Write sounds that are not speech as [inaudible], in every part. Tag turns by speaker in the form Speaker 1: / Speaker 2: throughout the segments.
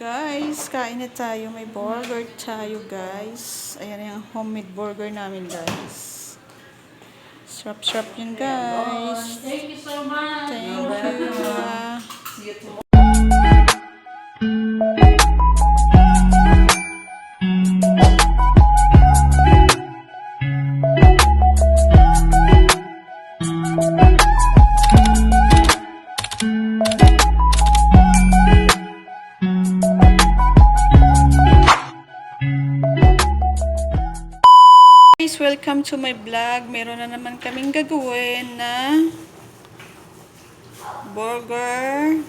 Speaker 1: Guys, kain na tayo. May burger tayo, guys. Ayan yung homemade burger namin, guys. Sarap-sarap yun, guys.
Speaker 2: Thank you so much.
Speaker 1: Thank you. Welcome to my vlog. Meron na naman kaming gagawin na burger.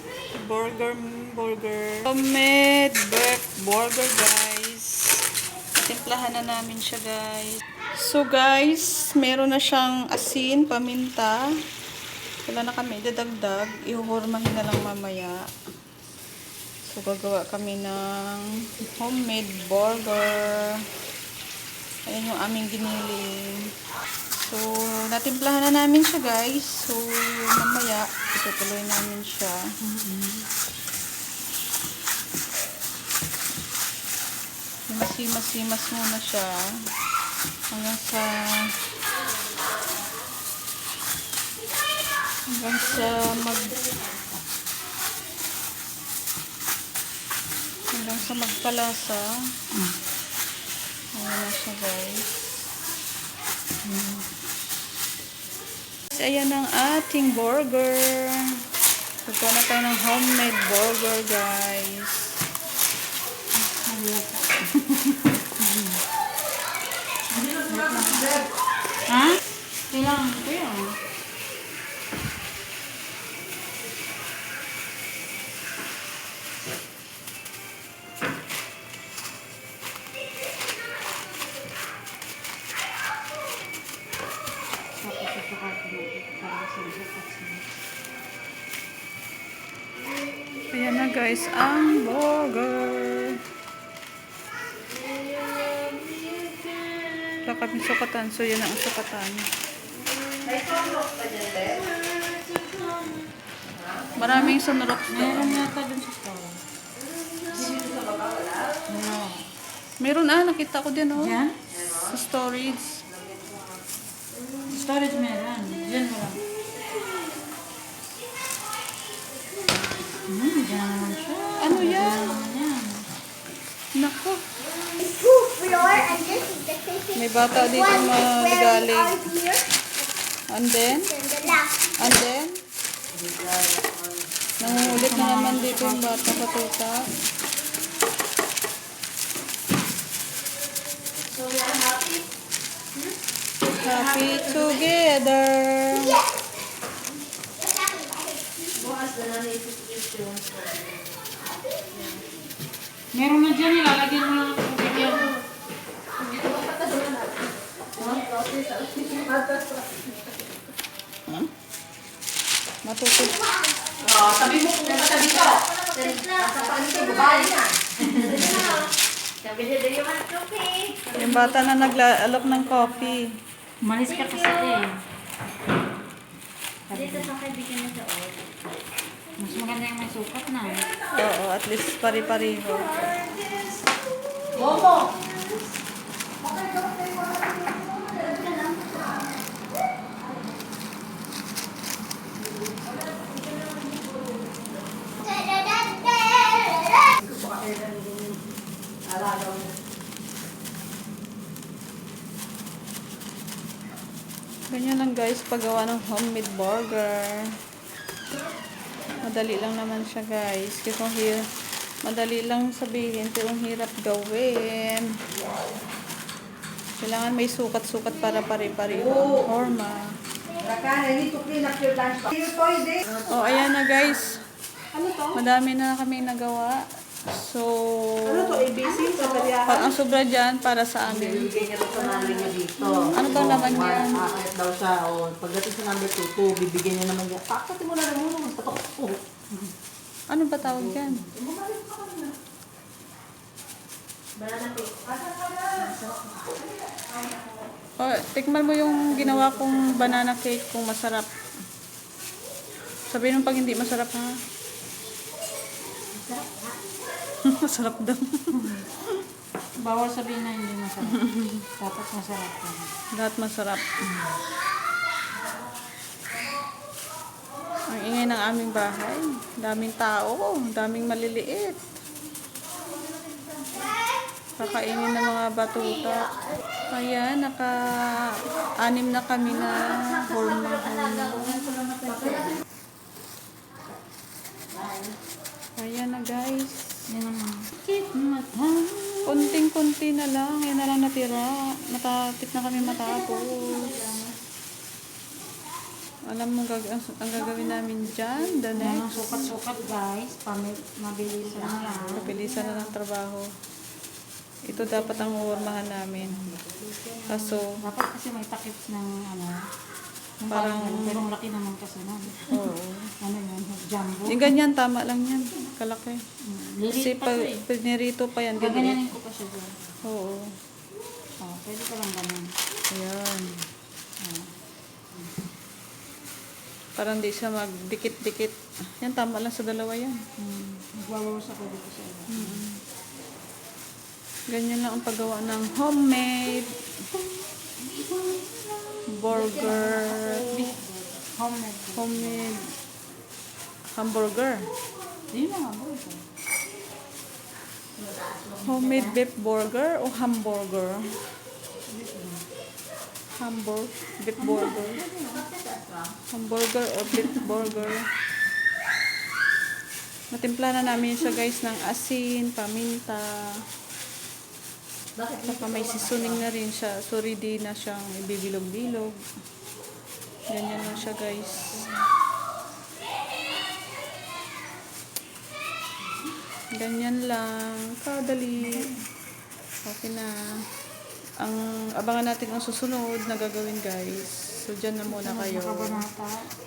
Speaker 1: Burger, burger. Homemade beef burger, guys. Timplahan na namin siya, guys. So, guys, meron na siyang asin, paminta. Wala na kami dadagdag. Ihuhurmahin na lang mamaya. So, gagawa kami ng homemade burger. Ayan yung aming giniling. So, natimplahan na namin siya, guys. So, mamaya, itutuloy namin siya. Simas-simas muna siya. Hanggang sa... Hanggang sa mag... Hanggang sa magpalasa. Ayan na siya guys. Ayan ang ating burger. Gagawa na tayo ng homemade burger guys. [laughs]
Speaker 2: Ha? Kailangan ko yun.
Speaker 1: Guys ang burger. Wala kami sukatan. So yan ang sukatan. Maraming sunrox
Speaker 2: Meron yata dun sa store. Ano?
Speaker 1: Meron ah, nakita ko din oh.
Speaker 2: Diyan?
Speaker 1: Sa storage.
Speaker 2: Storage meron. Diyan mo lang. Hmm, diyan naman siya.
Speaker 1: Ano
Speaker 2: Diyan
Speaker 1: yan?
Speaker 2: naman yan.
Speaker 1: Nako.
Speaker 3: two floor and this is the.
Speaker 1: May bata dito maligalig. And then,
Speaker 3: and
Speaker 1: then, nangungulit na naman dito yung bata sa tuta.
Speaker 3: So we are happy.
Speaker 1: Happy together.
Speaker 2: Meron na dyan, ilalagyan mo lang ang yan.
Speaker 1: Matuto.
Speaker 3: Sabi niya, do you want coffee?
Speaker 1: Yung bata na naglalok ng coffee.
Speaker 2: Umalis ka kasi eh.
Speaker 3: Dito sa kaibigan niya sa oil.
Speaker 2: Mas maganda yung may sukat na.
Speaker 1: Oo, at least pari-pariho. Ganyan lang guys, paggawa ng homemade burger. Madali lang naman siya guys. Kasi kung hir madali lang sabihin, pero hirap gawin. Kailangan may sukat-sukat para pare-pareho ang forma. Oh, ayan na guys. Madami na kami nagawa. So,
Speaker 4: Ano to, ABC sa Kalyahan?
Speaker 1: pag ang sobra dyan para sa amin.
Speaker 4: Bibigyan niya to sa nanay niya dito.
Speaker 1: Ano bang laman yan?
Speaker 4: Aakit daw siya. O, pagdating sa number 2, 2, bibigyan niya naman niya. Pakatin mo na lang muna. Mas patok ko.
Speaker 1: Ano ba tawag dyan? Oh, tikman mo yung ginawa kong banana cake kung masarap. Sabihin mo pag hindi masarap ha. [laughs] Masarap daw.
Speaker 2: Bawal sabihin na hindi masarap. Dapat masarap yan.
Speaker 1: Lahat masarap. Ang ingay ng aming bahay. Daming tao. Daming maliliit. Kakainin ng mga batuta. Ayan, naka-anim na kami na hormone. Ayan na guys.
Speaker 2: Yan naman. Kit mata.
Speaker 1: Konting-konti na lang. Yan na lang natira. Matapit na kami matapos. Alam mo gag ang, ang gagawin namin dyan? The
Speaker 2: ang
Speaker 1: next.
Speaker 2: sukat-sukat guys. Pamil mabilis na yan.
Speaker 1: Kapilisan na ng trabaho. Ito dapat ang uurmahan namin. Kaso,
Speaker 2: Dapat kasi may takip ng ano.
Speaker 1: Parang-
Speaker 2: parang, pero laki naman kasi nun.
Speaker 1: oo.
Speaker 2: Ano yun? Jumbo.
Speaker 1: Yung ganyan, tama lang yan. Kalaki.
Speaker 2: Mm,
Speaker 1: Kasi
Speaker 2: pa
Speaker 1: pag,
Speaker 2: eh.
Speaker 1: pag nirito pa yan, ganyan.
Speaker 2: Gaganyanin ko pa siya dyan.
Speaker 1: Oo.
Speaker 2: Oh, pwede ko lang ganyan.
Speaker 1: Ayan. Para hindi siya magdikit-dikit. Yan, tama lang sa dalawa yan.
Speaker 2: Hmm. Magwawawas ako dito sa iba.
Speaker 1: Ganyan lang ang paggawa ng homemade burger.
Speaker 2: Homemade.
Speaker 1: Homemade hamburger. Homemade beef burger o hamburger? Hamburg, beef burger. Hamburger o beef burger. Natimpla na namin siya guys ng asin, paminta. Saka may seasoning na rin siya. So ready na siyang ibibilog-bilog. Ganyan lang siya guys. Ganyan lang. Kadali. Okay na. Ang abangan natin ang susunod na gagawin guys. So dyan na muna kayo.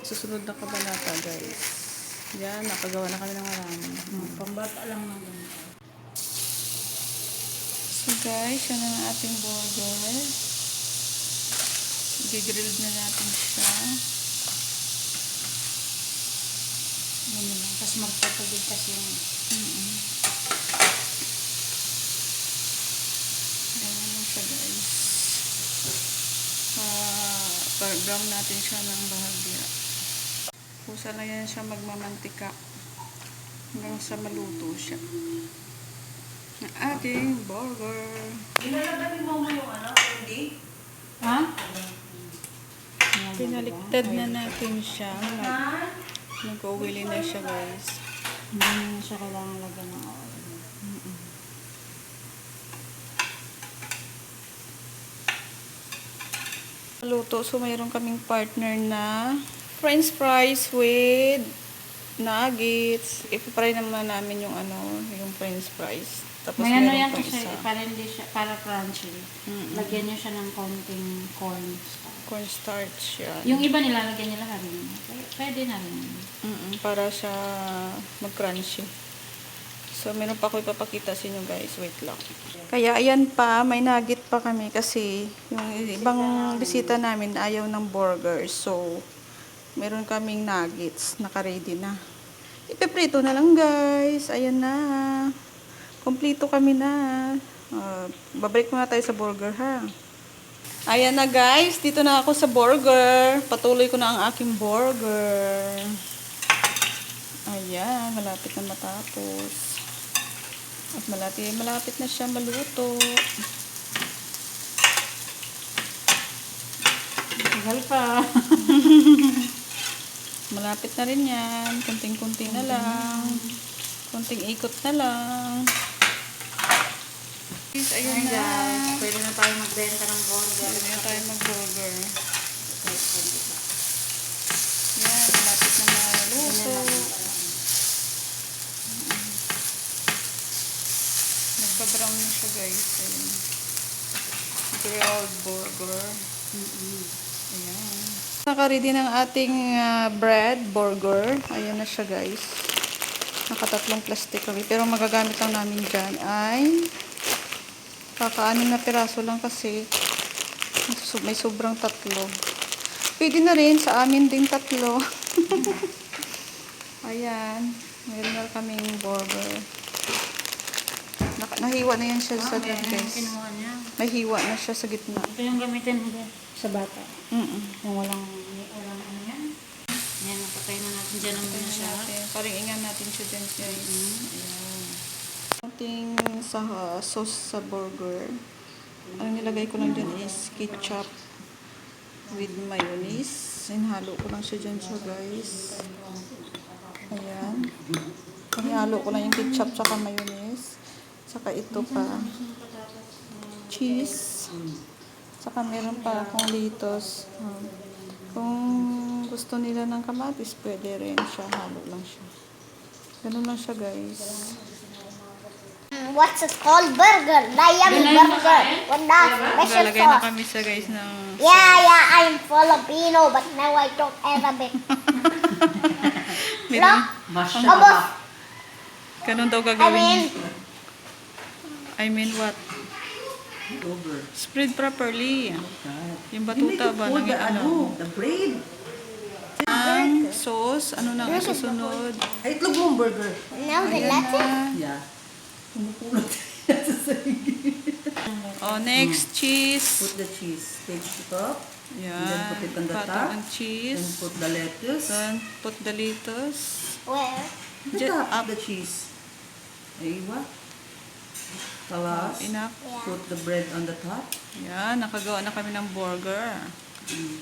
Speaker 1: Susunod na kabanata guys. Yan, nakagawa na kami ng marami.
Speaker 2: Hmm. Pambata lang na ganito.
Speaker 1: So guys, yan ang ating burger. Gigrilled na natin siya.
Speaker 2: Ganyan lang. Tapos magpapagod kasi yung
Speaker 1: Mm-mm. Ganyan lang siya guys. Uh, brown natin siya ng bahagya. Pusa na yan siya magmamantika hanggang sa maluto siya. Ang ating burger.
Speaker 2: Ha?
Speaker 1: Pinaliktad na natin siya. Nag- Nag-uwili na siya guys.
Speaker 2: Hindi na siya kailangan lagyan ng oil.
Speaker 1: Luto. So, mayroon kaming partner na french fries with nuggets. Ipipry naman namin yung ano, yung french fries. Tapos
Speaker 2: May ano yan kasi
Speaker 1: isa.
Speaker 2: para hindi siya, para crunchy.
Speaker 1: Mm-mm.
Speaker 2: Lagyan niyo siya ng konting corn starch.
Speaker 1: Cornstarch yan.
Speaker 2: Yung iba nilalagyan nila harin. Pwede na rin.
Speaker 1: Mm-mm, para siya mag-crunchy. So, meron pa ako ipapakita sa inyo guys. Wait lang. Kaya, ayan pa. May nugget pa kami kasi yung ibang bisita namin ayaw ng burger. So, meron kaming nuggets. Naka-ready na. Ipiprito na lang guys. Ayan na. Kompleto kami na. Uh, babalik muna tayo sa burger ha. Ayan na guys, dito na ako sa burger. Patuloy ko na ang aking burger. Ayan, malapit na matapos. At malapit, malapit na siya maluto.
Speaker 2: Tagal pa. [laughs]
Speaker 1: Malapit na rin yan. Kunting-kunti na lang. Kunting ikot na lang. Ayun
Speaker 2: Ayan
Speaker 1: na.
Speaker 2: guys, pwede na tayo magbenta ng burger.
Speaker 1: Pwede na tayo mag-burger. Yan, malapit na maluto. Nagpa-brown na siya guys. Ayun. Grilled burger. Ayan. Nakaready ng ating ah, bread burger. Ayan na siya guys. Nakatatlong plastic kami. Pero magagamit lang namin dyan ay kakaanin na piraso lang kasi may sobrang tatlo. Pwede na rin sa amin ding tatlo. [laughs] Ayan. Meron na kaming burger. Nahiwa na yan siya sa
Speaker 2: Okay,
Speaker 1: gitna, guys.
Speaker 2: kinuha niya.
Speaker 1: May hiwa na siya sa gitna.
Speaker 2: Ito yung gamitin mo sa bata.
Speaker 1: Mm-mm.
Speaker 2: Yung walang, walang ano yan. Yan, napatay na natin dyan ang muna siya.
Speaker 1: Parang ingan natin siya dyan, guys. Ayan. Ating sa uh, sauce sa burger. Ang nilagay ko lang dyan is ketchup with mayonnaise. Inhalo ko lang siya dyan siya, guys. Ayan. Inhalo ko lang yung ketchup tsaka mayonnaise. Tsaka ito pa. Cheese. Tsaka meron pa akong litos. Um, kung gusto nila ng kamatis, pwede rin siya. Halo lang siya. Ganun lang siya, guys.
Speaker 3: What's it called? Burger. Yummy burger. With the special
Speaker 1: Lalagay na
Speaker 3: sauce.
Speaker 1: kami sa guys ng...
Speaker 3: Yeah, yeah, I'm Filipino, but now I talk Arabic. [laughs] Look,
Speaker 4: Masha
Speaker 3: Abos.
Speaker 1: Ganun daw
Speaker 3: I
Speaker 1: gagawin.
Speaker 3: mean,
Speaker 1: I mean what?
Speaker 4: Over.
Speaker 1: Spread properly.
Speaker 4: God.
Speaker 1: Yung batuta ba? Nang,
Speaker 4: the
Speaker 1: ano?
Speaker 4: ano, the bread.
Speaker 1: Ang sauce. Ano nang susunod?
Speaker 4: Ay, itlog mong burger.
Speaker 3: now the
Speaker 1: Ayan
Speaker 3: lettuce.
Speaker 1: na.
Speaker 4: Yeah. Pumupulot. [laughs]
Speaker 1: Oh, next, cheese.
Speaker 4: Put the cheese. Take it up.
Speaker 1: Yan.
Speaker 4: then put it on the
Speaker 1: Patong
Speaker 4: top.
Speaker 1: cheese.
Speaker 4: put the lettuce.
Speaker 1: Then, put the lettuce.
Speaker 3: Where?
Speaker 4: The top
Speaker 1: up.
Speaker 4: the cheese. Aywa. Talas.
Speaker 1: Enough.
Speaker 3: Yeah.
Speaker 4: Put the bread on the top.
Speaker 1: Yan, nakagawa na kami ng burger.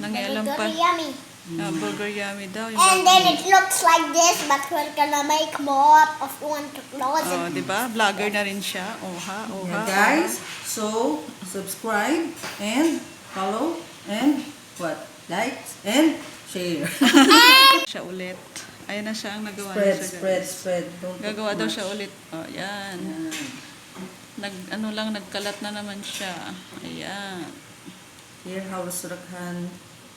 Speaker 1: Nangialam pa.
Speaker 3: Very yummy.
Speaker 1: Ah, burger yummy daw. Yung
Speaker 3: And then it looks like this, but we're gonna make more of one to close
Speaker 1: Oh,
Speaker 3: it.
Speaker 1: di ba? Vlogger na rin siya. Oha, oha.
Speaker 4: Yeah, guys. So, subscribe and follow and what? Like and share. [laughs]
Speaker 1: Siya ulit. Ayan na siya ang nagawa
Speaker 4: spread,
Speaker 1: niya siya.
Speaker 4: spread,
Speaker 1: guys.
Speaker 4: spread. Don't put
Speaker 1: Gagawa daw siya ulit. Oh, yan.
Speaker 4: Yan.
Speaker 1: Nag, ano lang, nagkalat na naman siya. Ayan.
Speaker 4: Here how Surakhan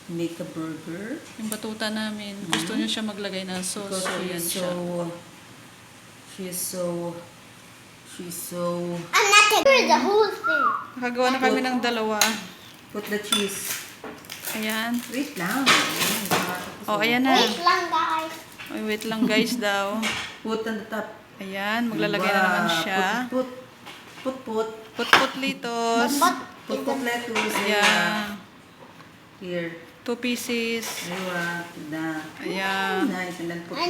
Speaker 4: make a burger.
Speaker 1: Yung batuta namin, gusto niya siya maglagay ng sauce.
Speaker 4: Because
Speaker 1: So, yan siya.
Speaker 4: so, she is so, she's so,
Speaker 3: I'm not taking the whole thing.
Speaker 1: Nakagawa na kami ng dalawa.
Speaker 4: put the cheese.
Speaker 1: Ayan.
Speaker 4: Wait lang.
Speaker 1: Oh, ayan na.
Speaker 3: Wait lang, guys.
Speaker 1: Ay, wait lang guys [laughs] daw.
Speaker 4: Put on the top.
Speaker 1: Ayan, maglalagay na naman
Speaker 4: Wow.
Speaker 1: siya.
Speaker 4: Put, put, put,
Speaker 1: Put-put litos.
Speaker 3: But
Speaker 4: put, put, put lettuce.
Speaker 1: Ayan.
Speaker 4: Here.
Speaker 1: Two pieces.
Speaker 4: Aywa. Na.
Speaker 1: Ayan.
Speaker 4: Nice. And then put
Speaker 3: and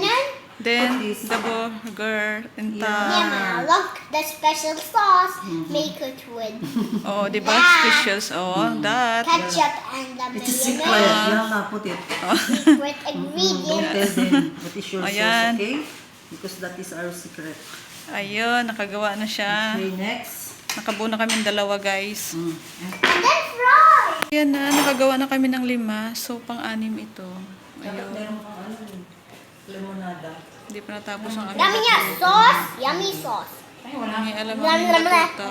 Speaker 3: then,
Speaker 4: this.
Speaker 1: the burger and
Speaker 3: yeah,
Speaker 1: top.
Speaker 3: ma, look, the special sauce.
Speaker 4: Mm-hmm.
Speaker 3: Make it with
Speaker 1: Oh, di ba?
Speaker 3: Yeah.
Speaker 1: Specials. Oh, that.
Speaker 3: ketchup and the
Speaker 4: It's a secret.
Speaker 3: mayonnaise.
Speaker 4: Lang na, put it. [laughs]
Speaker 3: Secret
Speaker 4: Don't
Speaker 3: ingredient.
Speaker 4: tell them what is your
Speaker 1: Ayan.
Speaker 4: sauce, okay? Because that is our secret.
Speaker 1: Ayun, nakagawa na siya.
Speaker 4: Okay, next.
Speaker 1: Nakabuo na kami dalawa, guys.
Speaker 4: Mm.
Speaker 3: And then.
Speaker 1: Ayan na, nakagawa na kami ng lima. So, pang-anim ito. Ayun.
Speaker 4: meron kang ano, limonada.
Speaker 1: Hindi pa natapos ang aming
Speaker 3: Yummy niya, sauce. Yummy sauce.
Speaker 2: Ay, wala.
Speaker 1: Hindi alam ang
Speaker 3: lam, lam.
Speaker 1: batuta.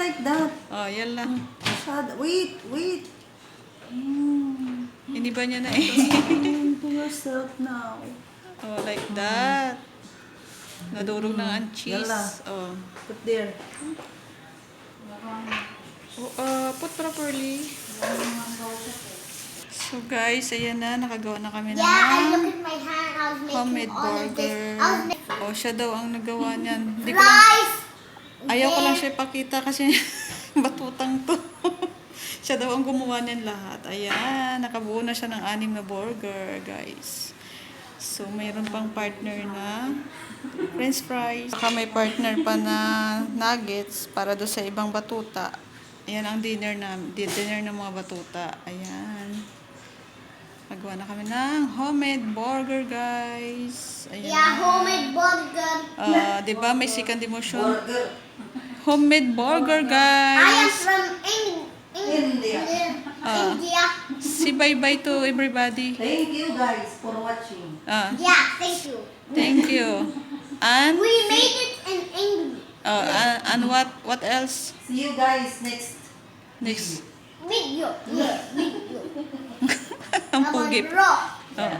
Speaker 4: Like that.
Speaker 1: Oh, yan lang.
Speaker 4: Sad. Wait, wait.
Speaker 1: Iniba niya na eh.
Speaker 4: to yourself now.
Speaker 1: Oh, like that. Nadurog na ang cheese.
Speaker 4: Yala.
Speaker 1: Oh.
Speaker 4: Put there.
Speaker 1: Oh, uh, put properly. So guys, ayan na. Nakagawa na kami
Speaker 3: Yeah,
Speaker 1: ng homemade burger.
Speaker 3: Making
Speaker 1: Oh, siya daw ang nagawa niyan. Hindi ko lang, ayaw ko lang siya ipakita kasi [laughs] batutang to. [laughs] siya daw ang gumawa niyan lahat. Ayan, nakabuo na siya ng anim na burger, guys. So, mayroon pang partner na french fries. Saka may partner pa na nuggets para do sa ibang batuta. Ayan ang dinner na dinner ng mga batuta. Ayan. Nagawa na kami ng homemade burger, guys. Ayan.
Speaker 3: Yeah, homemade burger.
Speaker 1: Ah, 'di ba may second emotion?
Speaker 4: Burger.
Speaker 1: Homemade burger,
Speaker 3: I am
Speaker 1: guys.
Speaker 3: from Eng-
Speaker 4: India.
Speaker 1: Ah.
Speaker 3: India.
Speaker 1: Si bye-bye to everybody.
Speaker 4: Thank you guys for watching.
Speaker 1: Ah,
Speaker 3: Yeah, thank you.
Speaker 1: thank you. And
Speaker 3: We made it in English.
Speaker 1: oh, and, and what what else?
Speaker 4: See you guys next.
Speaker 1: Next.
Speaker 3: Video. Yeah, video. [laughs]
Speaker 1: Ang
Speaker 3: I'm
Speaker 1: pugi.
Speaker 3: on rock.
Speaker 1: Oh.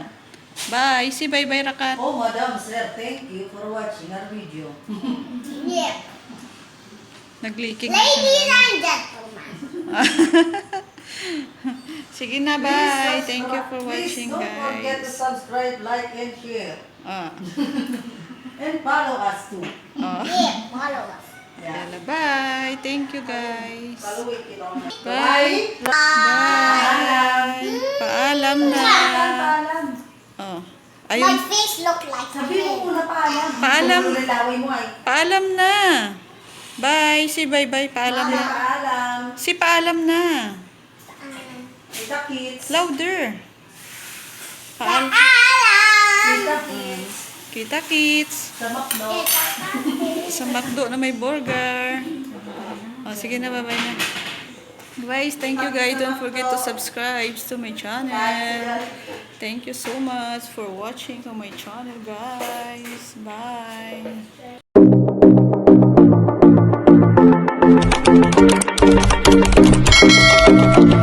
Speaker 1: Bye. Si bye-bye Rakat.
Speaker 4: Oh, madam, sir, thank you for watching our video. [laughs]
Speaker 3: Yeah.
Speaker 1: Nagliking na
Speaker 3: Ladies and gentlemen. [laughs]
Speaker 1: Sige na, bye. Thank you for watching,
Speaker 4: Please don't forget to
Speaker 1: guys.
Speaker 4: subscribe, like, and share.
Speaker 1: Ah.
Speaker 4: And follow us too.
Speaker 1: Oh.
Speaker 3: Yeah, follow us.
Speaker 1: Yala, bye. Thank you, guys.
Speaker 4: Know.
Speaker 1: Bye. Bye. Paalam na.
Speaker 4: Paalam.
Speaker 1: Oh.
Speaker 3: My
Speaker 1: Ayun.
Speaker 3: face look like
Speaker 4: Sabi mo muna paalam.
Speaker 1: Paalam.
Speaker 4: Lalaway mo ay.
Speaker 1: Paalam na. Bye. Si bye-bye. Paalam na.
Speaker 4: Paalam.
Speaker 1: Si paalam na.
Speaker 4: Kids.
Speaker 1: Louder. Paal
Speaker 4: Kita kids.
Speaker 1: Kita Kids.
Speaker 4: Sa
Speaker 1: Macdo. Na may burger. Oh, sige na, bye-bye na. Guys, thank you guys. Don't forget to subscribe to my channel. Thank you so much for watching on my channel, guys. Bye. Thank you.